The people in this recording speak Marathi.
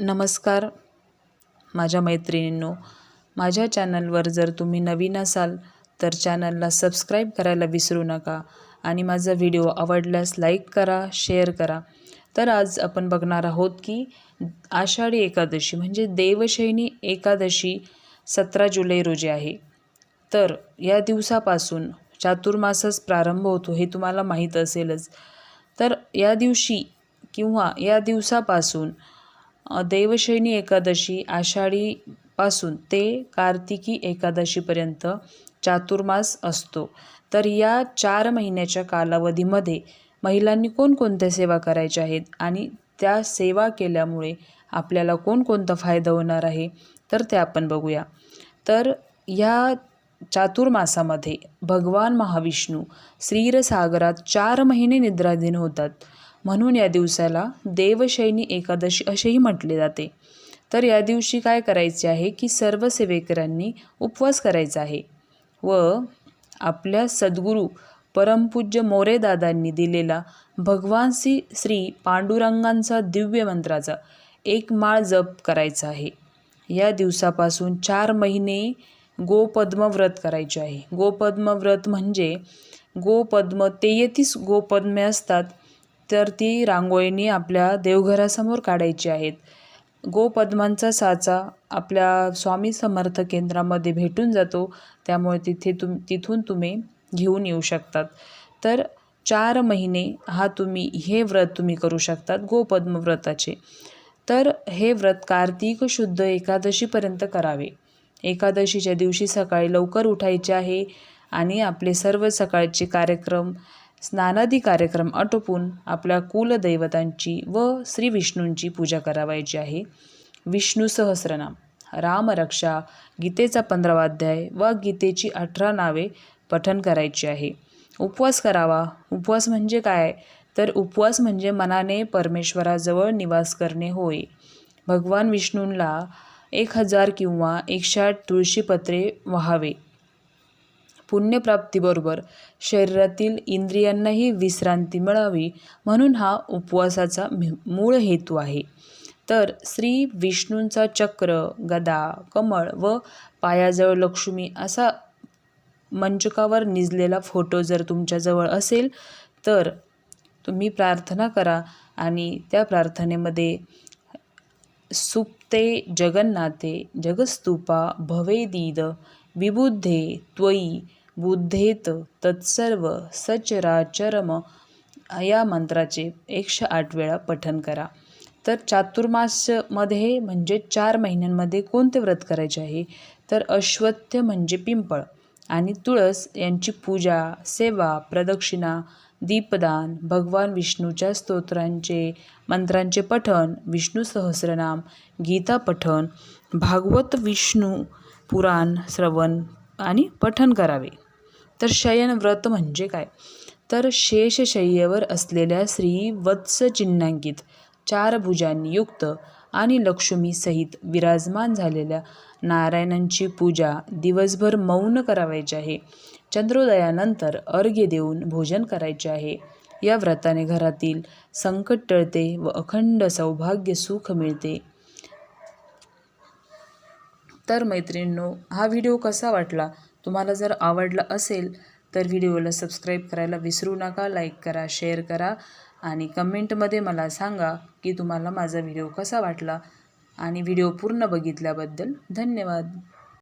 नमस्कार माझ्या मैत्रिणींनो. माझ्या चॅनलवर जर तुम्ही नवीन असाल तर चॅनलला सबस्क्राईब करायला विसरू नका आणि माझा व्हिडिओ आवडल्यास लाईक करा शेअर करा. तर आज आपण बघणार आहोत की आषाढी एकादशी म्हणजे देवशैनी एकादशी सतरा जुलै रोजी आहे. तर या दिवसापासून चातुर्मासास प्रारंभ होतो हे तुम्हाला माहीत असेलच. तर या दिवशी किंवा या दिवसापासून देवशयनी एकादशी आषाढीपासून ते कार्तिकी एकादशीपर्यंत चातुर्मास असतो. तर या चार महिन्याच्या कालावधीमध्ये महिलांनी कोणकोणत्या सेवा करायच्या आहेत आणि त्या सेवा केल्यामुळे आपल्याला कोणकोणता फायदा होणार आहे तर ते आपण बघूया. तर या चातुर्मासामध्ये भगवान महाविष्णू श्रीरसागरात चार महिने निद्राधीन होतात. म्हणून या दिवसाला देवशैनी एकादशी असेही म्हटले जाते. तर या दिवशी काय करायचे आहे की सर्व सेवेकरांनी उपवास करायचा आहे व आपल्या सद्गुरू परमपूज्य मोरेदादांनी दिलेला भगवान श्री श्री पांडुरंगांचा दिव्य मंत्राचा एक माळ जप करायचा आहे. या दिवसापासून चार महिने गोपद्म व्रत करायचे आहे. गोपद्म व्रत म्हणजे गोपद्म तेहतीस गोपद्मे असतात. तर ती रांगोळीने आपल्या देवघरासमोर काढायची आहेत. गोपद्मांचा साचा आपल्या स्वामी समर्थ केंद्रामध्ये भेटून जातो. त्यामुळे तिथे तुम तिथून तुम्ही घेऊन येऊ शकतात. तर चार महिने हा तुम्ही हे व्रत तुम्ही करू शकतात गोपद्म व्रताचे. तर हे व्रत कार्तिक शुद्ध एकादशीपर्यंत करावे. एकादशीच्या दिवशी सकाळी लवकर उठायचे आहे आणि आपले सर्व सकाळचे कार्यक्रम स्नानादी कार्यक्रम आटोपून आपल्या कुलदैवतांची व श्री विष्णूंची पूजा करावायची आहे. विष्णू सहस्रनाम रामरक्षा गीतेचा पंधरावा अध्याय व गीतेची अठरा नावे पठन करायची आहे. उपवास करावा. उपवास म्हणजे काय? तर उपवास म्हणजे मनाने परमेश्वराजवळ निवास करणे होय. भगवान विष्णूंना एक हजार किंवा एकशे आठ तुळशीपत्रे व्हावे. पुण्यप्राप्तीबरोबर शरीरातील इंद्रियांनाही विश्रांती मिळावी म्हणून हा उपवासाचा मूळ हेतू आहे. तर श्री विष्णूंचा चक्र गदा कमळ व पायाजवळ लक्ष्मी असा मंचकावर निजलेला फोटो जर तुमच्याजवळ असेल तर तुम्ही प्रार्थना करा आणि त्या प्रार्थनेमध्ये सुप्ते जगन्नाथे जगस्तूपा भवेदीद विबुद्धे त्वयी बुद्धेत तत्सर्व सचराचरम या मंत्राचे एकशे आठ वेळा पठन करा. तर चातुर्मासमध्ये म्हणजे चार महिन्यांमध्ये कोणते व्रत करायचे आहे? तर अश्वत्थ म्हणजे पिंपळ आणि तुळस यांची पूजा सेवा प्रदक्षिणा दीपदान भगवान विष्णूच्या स्तोत्रांचे मंत्रांचे पठण विष्णू सहस्रनाम गीता पठण भागवत विष्णू पुराण श्रवण आणि पठण करावे. तर शयन व्रत म्हणजे काय? तर शेषशय्येवर असलेल्या श्री वत्स चिन्हांकित चार भुजांनी युक्त आणि लक्ष्मीसहित विराजमान झालेल्या नारायणांची पूजा दिवसभर मौन करावायची आहे. चंद्रोदयानंतर अर्घ्य देऊन भोजन करायचे आहे. या व्रताने घरातील संकट टळते व अखंड सौभाग्य सुख मिळते. तर मैत्रिणींनो हा व्हिडिओ कसा वाटला? तुम्हाला जर आवडला असेल तर व्हिडिओला सबस्क्राईब करायला विसरू नका लाईक करा शेअर करा आणि कमेंटमध्ये मला सांगा की तुम्हाला माझा व्हिडिओ कसा वाटला. आणि व्हिडिओ पूर्ण बघितल्याबद्दल धन्यवाद.